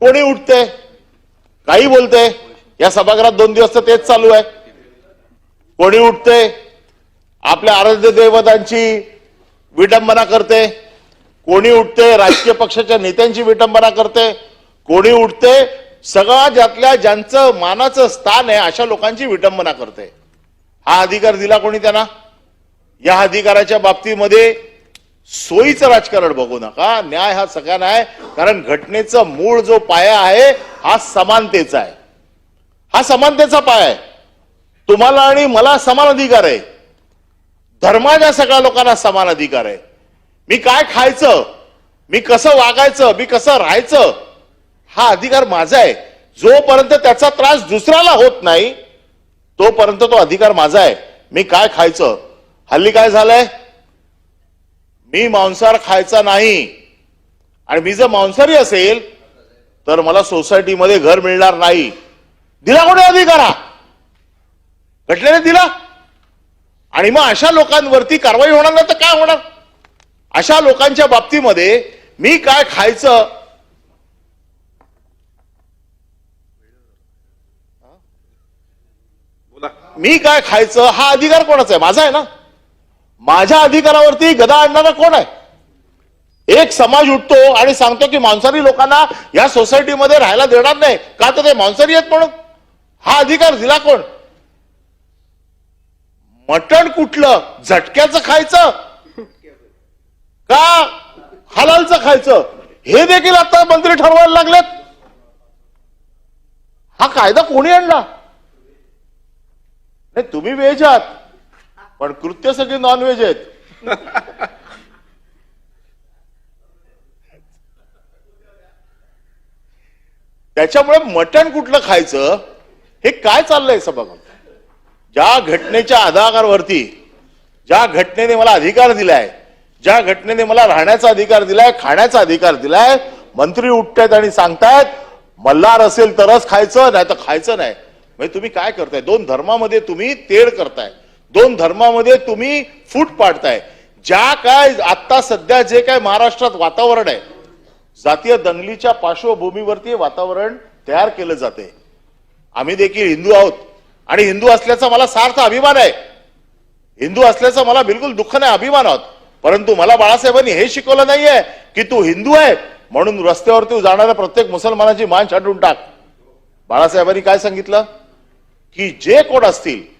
कोणी उठते? काही बोलते? या सभागृहात दोन दिवस तर तेच चालू आहे. कोणी उठते? आपल्या आराध्य दैवतांची विटंबना करते. कोणी उठते? राजकीय पक्षाच्या नेत्यांची विटंबना करते. कोणी उठते? सगळा ज्यातल्या ज्यांचं मानाचं स्थान आहे अशा लोकांची विटंबना करते. हा अधिकार दिला कोणी त्यांना? या अधिकाराच्या बाबतीमध्ये सोयीचं राजकारण बघू नका. न्याय हा सगळ्यांना आहे कारण घटनेचा मूळ जो पाया आहे हा समानतेचा आहे. हा समानतेचा पाया आहे. तुम्हाला आणि मला समान अधिकार आहे. धर्माच्या सगळ्या लोकांना समान अधिकार आहे. मी काय खायचं? मी कसं वागायचं? मी कसं राहायचं? हा अधिकार माझा आहे. जोपर्यंत त्याचा त्रास दुसऱ्याला होत नाही तोपर्यंत तो अधिकार माझा आहे. मी काय खायचं? हल्ली काय झालंय? मी मांसाहार खायचा नाही. आणि मी जर मांसाहारी असेल तर मला सोसायटीमध्ये घर मिळणार नाही. दिला कोणी अधिकार? हा घटनेने दिला. आणि मग अशा लोकांवरती कारवाई होणार नाही तर काय होणार? अशा लोकांच्या बाबतीमध्ये मी काय खायचं? बोला मी काय खायचं? हा अधिकार कोणाचा आहे? माझा आहे ना? माझ्या अधिकारावरती गदा आणणारा कोण आहे? एक समाज उठतो आणि सांगतो की मांसाहारी लोकांना या सोसायटीमध्ये राहायला देणार नाही. का तर ते मांसाहारी आहेत म्हणून. हा अधिकार दिला कोण? मटण कुठलं? झटक्याचं खायचं? का हलालचं खायचं? हे देखील आता मंत्री ठरवायला लागलेत. हा कायदा कोणी आणला? नाही तुम्ही व्हेज आहात पण कृत्य सगळे नॉनव्हेज आहेत. त्याच्यामुळे मटण कुठलं खायचं हे काय चाललंय बघा. ज्या घटनेच्या आधारावरती ज्या घटनेने मला अधिकार दिलाय ज्या घटनेने मला राहण्याचा अधिकार दिलाय खाण्याचा अधिकार दिलाय मंत्री उठतायत आणि सांगतायत मल्हार असेल तरच खायचं नाही तर खायचं नाही. म्हणजे तुम्ही काय करताय? दोन धर्मामध्ये तुम्ही तेढ करताय. दोन धर्मामध्ये तुम्ही फूट पाडताय. ज्या काय आत्ता सध्या जे काय महाराष्ट्रात वातावरण आहे जातीय दंगलीच्या पार्श्वभूमीवरती वातावरण तयार केलं जाते. आम्ही देखील हिंदू आहोत. आणि हिंदू असल्याचा मला सार्थ अभिमान आहे. हिंदू असल्याचा मला बिलकुल दुःख नाही अभिमान आहोत. परंतु मला बाळासाहेबांनी हे शिकवलं नाहीये की तू हिंदू आहे म्हणून रस्त्यावर तू जाणाऱ्या प्रत्येक मुसलमानाची मान छाटून टाक. बाळासाहेबांनी काय सांगितलं? की जे कोण असतील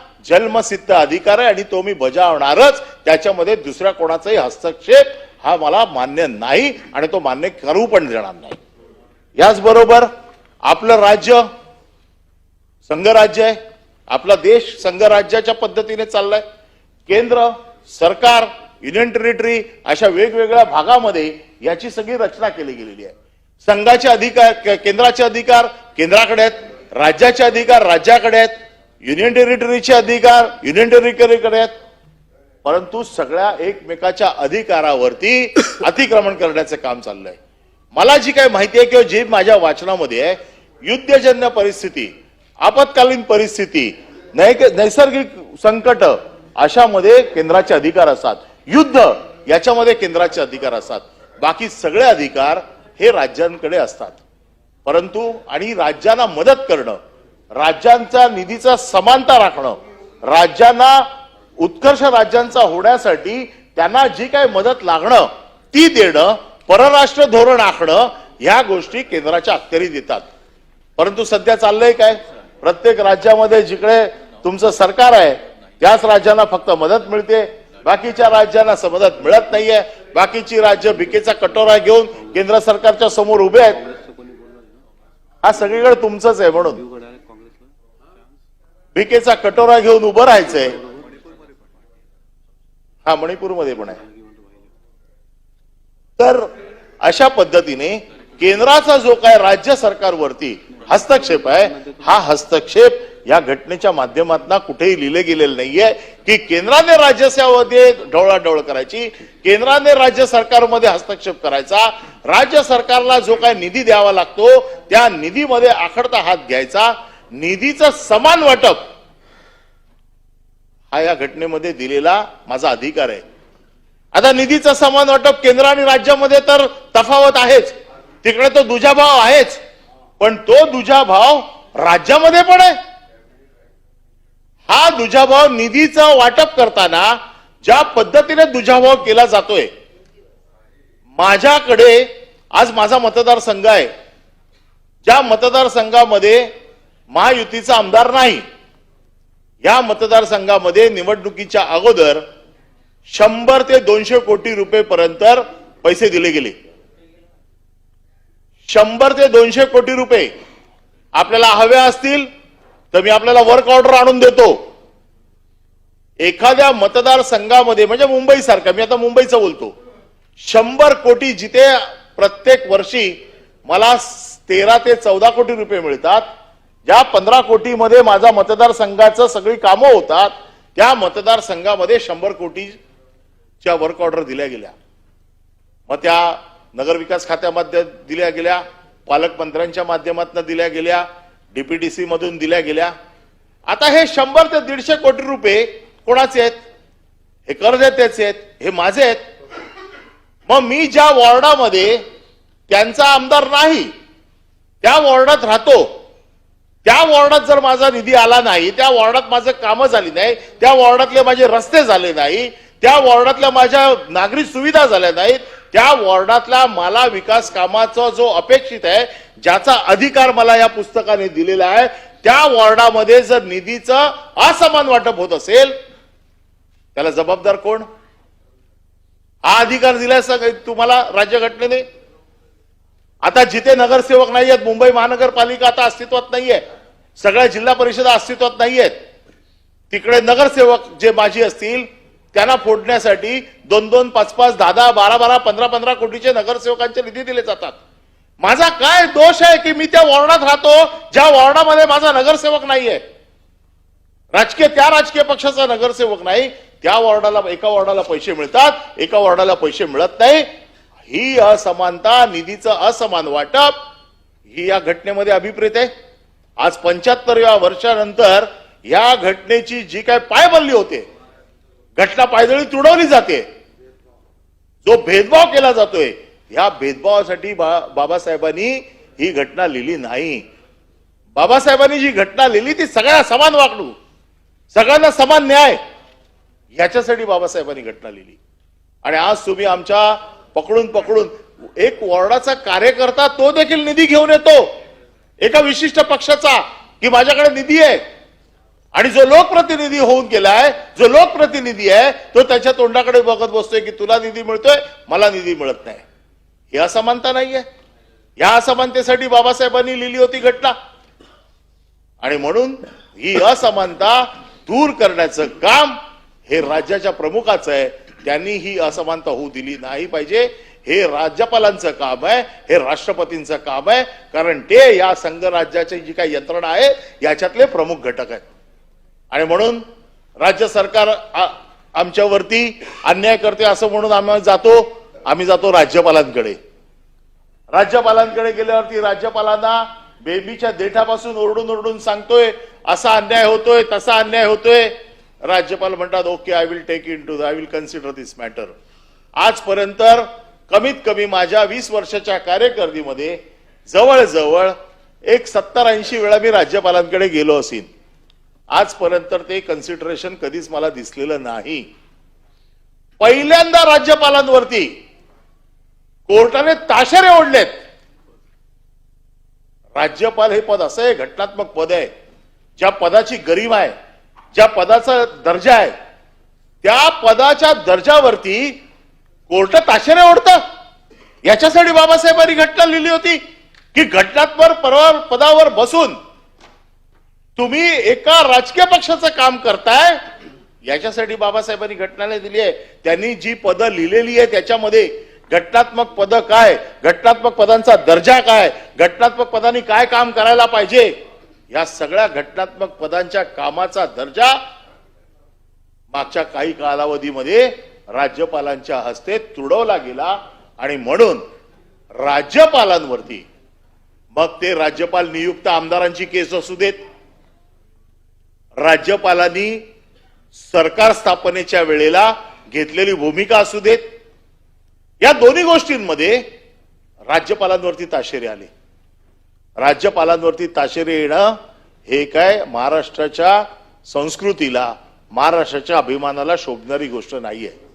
जन्मसिद्ध अधिकार आहे आणि तो मी बजावणारच. त्याच्यामध्ये दुसऱ्या कोणाचाही हस्तक्षेप हा मला मान्य नाही आणि तो मान्य करू पण देणार नाही. याचबरोबर आपलं राज्य संघराज्य आहे. आपला देश संघराज्याच्या पद्धतीने चाललाय. केंद्र सरकार युनियन टेरिटरी अशा वेगवेगळ्या भागामध्ये याची सगळी रचना केली गेलेली आहे. संघाचे अधिकार केंद्राचे अधिकार केंद्राकडे आहेत राज्याचे अधिकार राज्याकडे आहेत. युनियन टेरिटरीचे अधिकार युनियन टेरिटरीकडे आहेत परंतु सगळ्या एकमेकाच्या अधिकारावरती अतिक्रमण करण्याचं काम चाललंय. मला जी काही माहिती आहे किंवा जी माझ्या वाचनामध्ये आहे युद्धजन्य परिस्थिती आपत्कालीन परिस्थिती नैसर्गिक संकट अशामध्ये केंद्राचे अधिकार असतात. युद्ध याच्यामध्ये केंद्राचे अधिकार असतात. बाकी सगळे अधिकार हे राज्यांकडे असतात. परंतु आणि राज्यांना मदत करणं राज्यांचा निधीचा समानता राखणं राज्यांना उत्कर्ष राज्यांचा होण्यासाठी त्यांना जी काही मदत लागणं ती देणं परराष्ट्र धोरण आखणं ह्या गोष्टी केंद्राच्या अखत्यारीत येतात परंतु सध्या चाललंय काय? प्रत्येक राज्यामध्ये जिकडे तुमचं सरकार आहे त्याच राज्यांना फक्त मदत मिळते. बाकीच्या राज्यांना मदत मिळत नाहीये. बाकीची राज्य भिकेचा कटोरा घेऊन केंद्र सरकारच्या समोर उभे आहेत. हा सगळीकडे तुमचंच आहे म्हणून. भिकेचा कटोरा घेऊन उभं राहायचंय. हा मणिपूरमध्ये पण आहे. तर अशा पद्धतीने केंद्राचा जो काय राज्य सरकारवरती हस्तक्षेप आहे हा हस्तक्षेप या घटनेच्या माध्यमातून कुठेही लिहिले गेलेलं नाहीये की केंद्राने राज्यामध्ये ढवळाढवळ करायची केंद्राने राज्य सरकारमध्ये हस्तक्षेप करायचा राज्य सरकारला जो काय निधी द्यावा लागतो त्या निधीमध्ये आखडता हात घ्यायचा निधीचं समान वाटप. हा या घटनेमध्ये दिलेला माझा अधिकार आहे. आता निधीचं समान वाटप केंद्र आणि राज्यामध्ये तर तफावत आहेच. तिकडे तो दुजाभाव आहेच. पण तो दुजाभाव राज्यामध्ये पण आहे. हा दुजाभाव निधीचं वाटप करताना ज्या पद्धतीने दुजाभाव केला जातोय माझ्याकडे आज माझा मतदारसंघ आहे. ज्या मतदारसंघामध्ये महायुतीचा आमदार नाही. या मतदारसंघामध्ये निवडणुकीच्या अगोदर शंभर ते दोनशे कोटी रुपये पर्यंत पैसे दिले गेले. शंभर ते दोनशे कोटी रुपये आपल्याला हवे असतील तर मी आपल्याला वर्क ऑर्डर आणून देतो. एखाद्या मतदारसंघामध्ये म्हणजे मुंबई सारखं मी आता मुंबईचं बोलतो शंभर कोटी जिथे प्रत्येक वर्षी मला तेरा ते चौदा कोटी रुपये मिळतात ज्या पंधरा कोटीमध्ये माझा मतदारसंघाचं सगळी कामं होतात त्या मतदारसंघामध्ये शंभर कोटीच्या वर्क ऑर्डर दिल्या गेल्या. मग त्या नगरविकास खात्यामध्ये दिल्या गेल्या पालकमंत्र्यांच्या माध्यमातून दिल्या गेल्या डीपीडीसी मधून दिल्या गेल्या. आता हे शंभर ते दीडशे कोटी रुपये कोणाचे आहेत? हे कर्जदात्याचे आहेत हे माझे आहेत. मग मी ज्या वॉर्डामध्ये त्यांचा आमदार नाही त्या वॉर्डात राहतो. त्या वॉर्डात जर माझा निधी आला नाही त्या वॉर्डात माझं कामं झाली नाही त्या वॉर्डातले माझे रस्ते झाले नाही त्या वॉर्डातल्या माझ्या नागरिक सुविधा झाल्या नाहीत त्या वॉर्डातला मला विकास कामाचा जो अपेक्षित आहे ज्याचा अधिकार मला या पुस्तकाने दिलेला आहे त्या वॉर्डामध्ये जर निधीचं असमान वाटप होत असेल त्याला जबाबदार कोण? हा अधिकार दिलाय तुम्हाला राज्यघटनेने? आता जिथे नगरसेवक नाही आहेत मुंबई महानगरपालिका आता अस्तित्वात नाहीये. सगळ्या जिल्हा परिषदा अस्तित्वात नाही आहेत तिकडे नगरसेवक जे माझी असतील त्यांना फोडण्यासाठी दोन दोन पाच पाच दहा दहा बारा बारा पंधरा पंधरा कोटीचे नगरसेवकांचे निधी दिले जातात. माझा काय दोष आहे की मी त्या वॉर्डात राहतो ज्या वॉर्डामध्ये माझा नगरसेवक नाहीये? राजकीय त्या राजकीय पक्षाचा नगरसेवक नाही. त्या वॉर्डाला एका वॉर्डाला पैसे मिळतात एका वॉर्डाला पैसे मिळत नाही. ही असमानता निधीचं असमान वाटप ही या घटनेमध्ये अभिप्रेत आहे. आज पंच्याहत्तरव्या वर्षानंतर या घटनेची जी काय पायबल्ली होते घटना पायदळी तुडवली जाते जो भेदभाव केला जातोय ह्या भेदभावासाठी बा- बाबासाहेबांनी ही घटना लिहिली नाही. बाबासाहेबांनी जी घटना लिहिली ती सगळ्या समान वागणूक सगळ्यांना समान न्याय याच्यासाठी बाबासाहेबांनी घटना लिहिली. आणि आज तुम्ही आमच्या पकडून पकडून एक वॉर्डाचा कार्यकर्ता तो देखील निधी घेऊन येतो. एका विशिष्ट पक्षाचा की माझ्याकडे निधी आहे. आणि जो लोकप्रतिनिधी होऊन गेलाय जो लोकप्रतिनिधी आहे तो त्याच्या तोंडाकडे बघत बसतोय की तुला निधी मिळतोय मला निधी मिळत नाही. ही असमानता नाहीये. या असमानतेसाठी बाबासाहेबांनी लिहिली होती घटना. आणि म्हणून ही असमानता दूर करण्याचं काम हे राज्याच्या प्रमुखाचं आहे. त्यांनी ही असमानता होऊ दिली नाही पाहिजे. हे राज्यपालांचं काम आहे हे राष्ट्रपतींचं काम आहे कारण ते या संघराज्याची जी काही यंत्रणा आहे याच्यातले प्रमुख घटक आहेत. आणि म्हणून राज्य सरकार आमच्यावरती अन्याय करते असं म्हणून आम्ही जातो आम्ही जातो राज्यपालांकडे. राज्यपालांकडे गेल्यावरती राज्यपालांना बेबीच्या देठापासून ओरडून ओरडून सांगतोय असा अन्याय होतोय तसा अन्याय होतोय. राज्यपाल म्हणतात okay I will take into I will consider this matter आजपर्यंत कमीत कमी माझ्या वीस वर्षाच्या कार्यकर्दीमध्ये जवळजवळ एक सत्तर ऐंशी वेळा मी राज्यपालांकडे गेलो असेल आजपर्यंत ते कन्सिडरेशन कधीच मला दिसलेलं नाही. पहिल्यांदा राज्यपालांवरती कोर्टाने ताशेरे ओढलेत. राज्यपाल हे पद असं आहे घटनात्मक पद आहे. ज्या पदाची गरीब आहे ज्या पदाचा दर्जा आहे त्या पदाच्या दर्जावरती कोर्ट ताशेरे ओढतं. याच्यासाठी बाबासाहेबांनी घटना लिहिली होती की घटनात्मक परवा पदावर बसून तुम्ही एका राजकीय पक्षाचं काम करताय. याच्यासाठी बाबासाहेबांनी घटनाला दिली आहे. त्यांनी जी पदं लिहिलेली आहे त्याच्यामध्ये घटनात्मक पद काय? घटनात्मक पदांचा दर्जा काय? घटनात्मक पदांनी काय काम करायला पाहिजे? या सगळ्या घटनात्मक पदांच्या कामाचा दर्जा मागच्या काही कालावधीमध्ये राज्यपालांच्या हस्ते तुडवला गेला आणि म्हणून राज्यपालांवरती मग ते राज्यपाल नियुक्त आमदारांची केस असू देत. राज्यपालांनी सरकार स्थापनेच्या वेळेला घेतलेली भूमिका असू देत. या दोन्ही गोष्टींमध्ये राज्यपालांवरती ताशेरे आले. राज्यपालांवरती ताशेरे येणं हे काय महाराष्ट्राच्या संस्कृतीला महाराष्ट्राच्या अभिमानाला शोभणारी गोष्ट नाही आहे